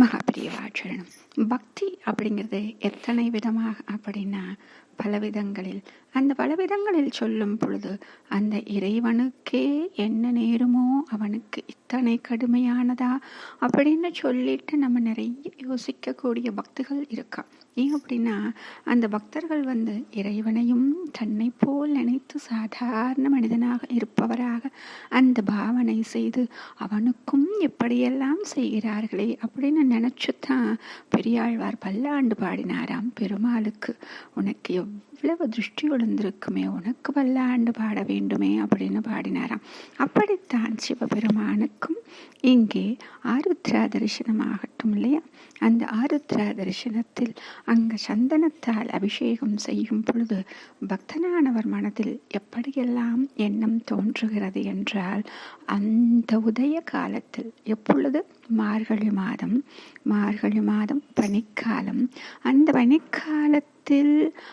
மகாபிரியவாச்சரணம் பக்தி அப்படிங்கிறது எத்தனை விதமாக அப்படின்னா பல விதங்களில் அந்த பலவிதங்களில் சொல்லும் பொழுது அந்த இறைவனுக்கே என்ன நேருமோ அவனுக்கு இத்தனை கடுமையானதா அப்படின்னு சொல்லிட்டு நம்ம நிறைய யோசிக்கக்கூடிய பக்தர்கள் இருக்கா ஏன் அப்படின்னா அந்த பக்தர்கள் வந்து இறைவனையும் தன்னை போல் நினைத்து சாதாரண மனிதனாக இருப்பவராக அந்த பாவனை செய்து அவனுக்கும் எப்படியெல்லாம் செய்கிறார்களே அப்படின்னு நினச்சுத்தான் பெரியாழ்வார் பல்லாண்டு பாடினாராம் பெருமாளுக்கு. உனக்கு எவ்வளவு திருஷ்டி விழுந்திருக்குமே உனக்கு பல்லாண்டு பாட வேண்டுமே அப்படின்னு பாடினாராம். அப்படித்தான் சிவபெருமானுக்கும் இங்கே ஆருத்ரா தரிசனமாகட்டும் இல்லையா? அந்த ஆருத்ரா தரிசனத்தில் அங்கு சந்தனத்தால் அபிஷேகம் செய்யும் பொழுது பக்தனானவர் மனதில் எப்படியெல்லாம் எண்ணம் தோன்றுகிறது என்றால் அந்த உதய காலத்தில் எப்பொழுது? மார்கழி மாதம் மார்கழி மாதம் பனிக்காலம். அந்த பனிக்காலத்தில்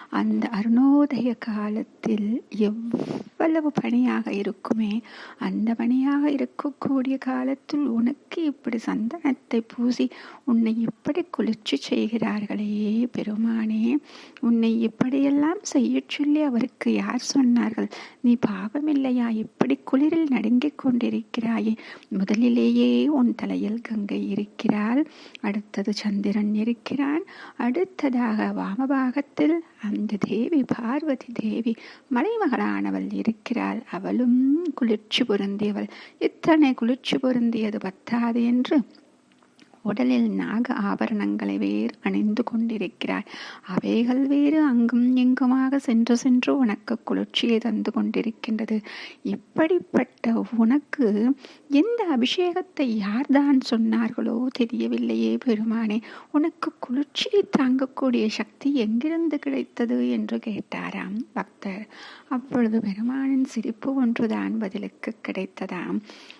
அந்த அருணோதய காலத்தில் எவ்வளவு பணியாக இருக்குமே அந்த பணியாக இருக்கக்கூடிய காலத்தில் உனக்கு இப்படி சந்தனத்தை பூசி உன்னை இப்படி குளிர்ச்சி செய்கிறார்களே பெருமானே. உன்னை இப்படியெல்லாம் செய்ய சொல்லி அவருக்கு யார் சொன்னார்கள்? நீ பாவமில்லையா? இப்படி குளிரில் நடுங்கிக் கொண்டிருக்கிறாயே. முதலிலேயே உன் தலையில் கங்கை இருக்கிறாள். அடுத்தது சந்திரன் இருக்கிறான். அடுத்ததாக வாமபாக உலகத்தில் அந்த தேவி பார்வதி தேவி மலைமகளானவள் இருக்கிறாள். அவளும் குளிர்ச்சி பொருந்தியவள். இத்தனை குளிர்ச்சி பொருந்தியது பத்தாது என்று உடலில் நாக ஆபரணங்களை வேறு அணிந்து கொண்டிருக்கிறாய். அவைகள் வேறு அங்கும் எங்குமாக சென்று சென்று உனக்கு குளிர்ச்சியை தந்து கொண்டிருக்கின்றது. இப்படிப்பட்ட உனக்கு எந்த அபிஷேகத்தை யார்தான் சொன்னார்களோ தெரியவில்லையே பெருமானே. உனக்கு குளிர்ச்சியை தாங்கக்கூடிய சக்தி எங்கிருந்து கிடைத்தது என்று கேட்டாராம் பக்தர். அப்பொழுது பெருமானின் சிரிப்பு ஒன்றுதான் பதிலுக்கு கிடைத்ததாம்.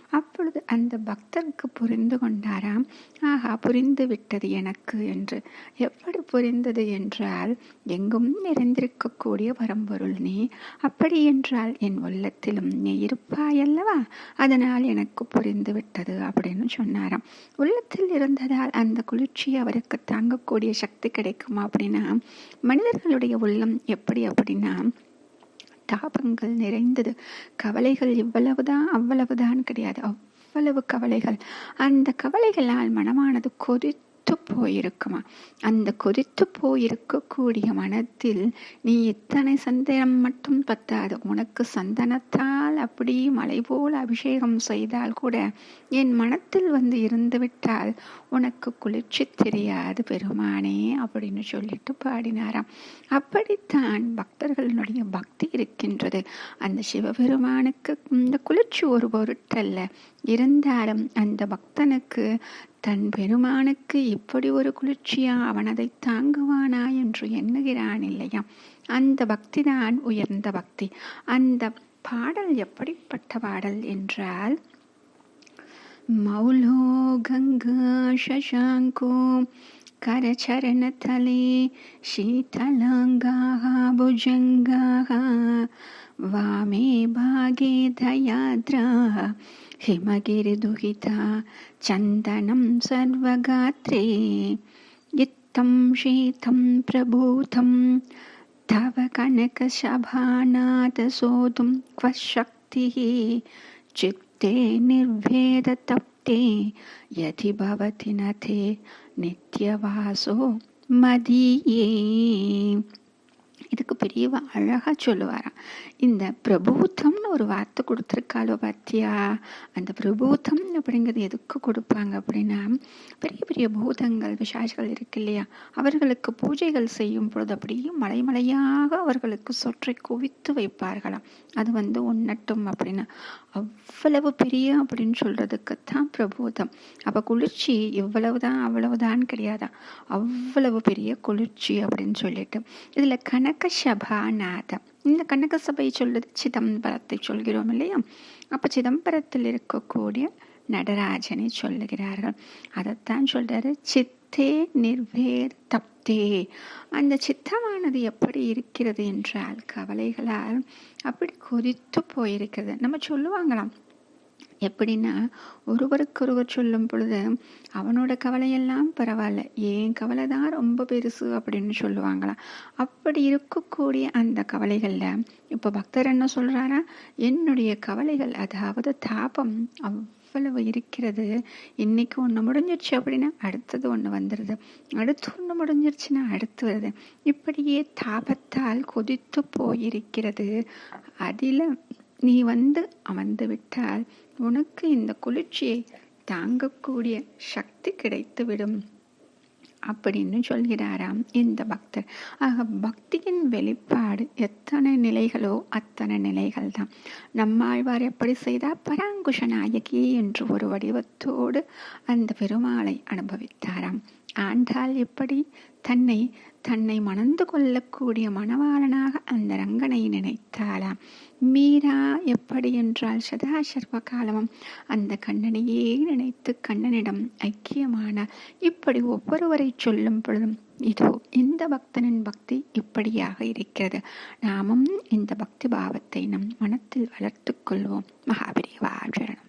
அப்பொழுது அந்த பக்தருக்கு புரிந்து கொண்டாராம். ஆஹா புரிந்து விட்டது எனக்கு என்று? எப்படி புரிந்தது என்றால் எங்கும் நிறைந்திருக்கக்கூடிய பரம்பொருள் நீ. அப்படி என்றால் என் உள்ளத்திலும் நீ இருப்பாயல்லவா? அதனால் எனக்கு புரிந்து விட்டது அப்படின்னு சொன்னாராம். உள்ளத்தில் இருந்ததால் அந்த குளிர்ச்சி அவருக்கு தாங்கக்கூடிய சக்தி கிடைக்குமா அப்படின்னா மனிதர்களுடைய உள்ளம் எப்படி அப்படின்னா தாபங்கள் நிறைந்தது. கவலைகள் இவ்வளவுதான் அவ்வளவுதான் கிடையாது. அவ்வளவு கவலைகள். அந்த கவலைகளால் மனமானது கொதி கொதித்து போயிருக்குமா? அந்த கொதித்து போயிருக்கக்கூடிய மனத்தில் நீ இத்தனை சந்தனம் மட்டும் பத்தாது. உனக்கு சந்தனத்தால் அப்படி மலை போல் அபிஷேகம் செய்தால் கூட என் மனத்தில் வந்து இருந்து விட்டால் உனக்கு குளிர்ச்சி தெரியாது பெருமானே அப்படின்னு சொல்லிட்டு பாடினாராம். அப்படித்தான் பக்தர்களுடைய பக்தி இருக்கின்றது. அந்த சிவபெருமானுக்கு இந்த குளிர்ச்சி ஒரு பொருட்டல்ல. இருந்தாலும் அந்த பக்தனுக்கு தன் பெருமானுக்கு இப்படி ஒரு குளிர்ச்சியா அவன் அதை தாங்குவானா என்று எண்ணுகிறான் இல்லையா அந்த பக்தி தான் உயர்ந்த பக்தி அந்த பாடல் எப்படிப்பட்ட பாடல் என்றால் மௌலோ கங்கா சசாங்கோ करचरणतले शीतलाङ्गाः भुजङ्गाः वामे भागे दयाद्राः हिमगिरिदुहिता चन्दनं सर्वगात्रे इत्थं शीतं प्रभूतं तव कनकशभानादसोतुं क्व शक्तिः चित्ते निर्भेदतप्ते यदि भवति न ते நித்தியவாசோ மதியே இதுக்கு பெரியவ அழகாக சொல்லுவாராம் இந்த பிரபூத்தம்னு ஒரு வார்த்தை கொடுத்துருக்காளோ பார்த்தியா அந்த பிரபூதம் அப்படிங்கிறது எதுக்கு கொடுப்பாங்க அப்படின்னா பெரிய பெரிய பூதங்கள் விசாசிகள் இருக்கு இல்லையா? அவர்களுக்கு பூஜைகள் செய்யும் பொழுது அப்படியே மலைமலையாக அவர்களுக்கு சொற்றை குவித்து வைப்பார்களாம். அது வந்து ஒன்னட்டும் அப்படின்னா அவ்வளவு பெரிய அப்படின்னு சொல்கிறதுக்குத்தான் பிரபூதம். அப்போ குளிர்ச்சி இவ்வளவுதான் அவ்வளவுதான் கிடையாதா? அவ்வளவு பெரிய குளிர்ச்சி அப்படின்னு சொல்லிட்டு. இதில் கனக சபாநாதம் இந்த கனக சபை சொல்லுது சிதம்பரத்தை சொல்கிறோம் இல்லையா அப்போ சிதம்பரத்தில் இருக்கக்கூடிய நடராஜனை சொல்லுகிறார்கள். அதைத்தான் சொல்கிறாரு சித்தே நிர்வேர் தப்தே. அந்த சித்தமானது எப்படி இருக்கிறது என்றால் கவலைகளால் அப்படி கொதித்து போயிருக்கிறது. நம்ம சொல்லுவாங்களாம் எப்படின்னா ஒருவருக்கொருவர் சொல்லும் பொழுது அவனோட கவலையெல்லாம் பரவாயில்ல. ஏன் கவலை தான் ரொம்ப பெருசு? அப்படின்னு சொல்லுவாங்களாம். அப்படி இருக்கக்கூடிய அந்த கவலைகளில் இப்போ பக்தர் என்ன சொல்கிறாரா என்னுடைய கவலைகள் அதாவது தாபம் அவ்வளவு இருக்கிறது. இன்னைக்கு ஒன்று முடிஞ்சிருச்சு அப்படின்னா அடுத்தது ஒன்று வந்துடுது அடுத்து ஒன்று முடிஞ்சிருச்சுன்னா அடுத்து வருது. இப்படியே தாபத்தால் கொதித்து போயிருக்கிறது. அதில் நீ வந்து அமர்ந்து விட்டால் உனக்கு இந்த குளிர்ச்சியை தாங்கக்கூடிய சக்தி கிடைத்துவிடும். அப்படின்னு சொல்கிறாராம் இந்த பக்தர். ஆக பக்தியின் வெளிப்பாடு எத்தனை நிலைகளோ அத்தனை நிலைகள் தான் நம்மாழ்வார் எப்படி செய்தார் பராங்குஷ நாயகி என்று ஒரு வடிவத்தோடு அந்த பெருமாளை அனுபவித்தாராம். ஆண்டாள் எப்படி தன்னை தன்னை மணந்து கொள்ளக்கூடிய மணவாளனாக அந்த ரங்கனை நினைத்தாளாம். மீரா எப்படி என்றால் சதா சர்வ காலமும் அந்த கண்ணனையே நினைத்து கண்ணனிடம் ஐக்கியமான இப்படி ஒவ்வொருவரை சொல்லும் பொழுதும் இதோ இந்த பக்தனின் பக்தி இப்படியாக இருக்கிறது. நாமும் இந்த பக்தி பாவத்தை நம் மனத்தில் வளர்த்து கொள்வோம். மகாபிரிவாச்சரணம்